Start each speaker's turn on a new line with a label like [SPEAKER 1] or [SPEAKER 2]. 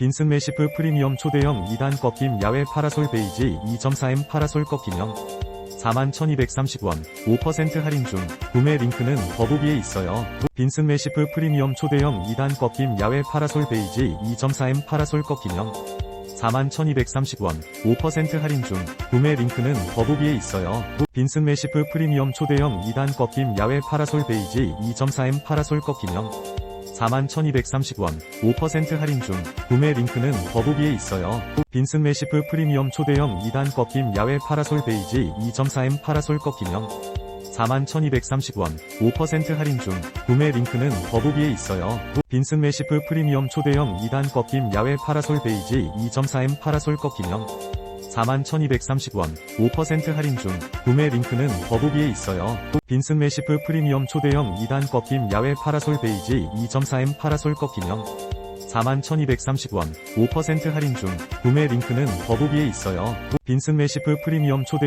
[SPEAKER 1] 빈슨 메시프 프리미엄 초대형 2단 꺾임 야외 파라솔 베이지 2.4M 파라솔 꺾임형 41,230원 5% 할인 중 구매 링크는 더보기에 있어요. 빈슨 메시프 프리미엄 초대형 2단 꺾임 야외 파라솔 베이지 2.4M 파라솔 꺾임형 41,230원 5% 할인 중 구매 링크는 더보기에 있어요. 빈슨 메시프 프리미엄 초대형 2단 꺾임 야외 파라솔 베이지 2.4M 파라솔 꺾임형 41,230원 5% 할인 중 구매 링크는 더보기에 있어요. 빈슨 메시프 프리미엄 초대형 2단 꺾임 야외 파라솔 베이지 2.4M 파라솔 꺾임형 41,230원 5% 할인 중 구매 링크는 더보기에 있어요. 빈슨 메시프 프리미엄 초대형 2단 꺾임 야외 파라솔 베이지 2.4M 파라솔 꺾임형 41,230원 5% 할인 중 구매 링크는 더보기에 있어요. 빈슨 메시프 프리미엄 초대형 2단 꺾임 야외 파라솔 베이지 2.4M 파라솔 꺾임형 41,230원 5% 할인 중 구매 링크는 더보기에 있어요. 빈슨 메시프 프리미엄 초대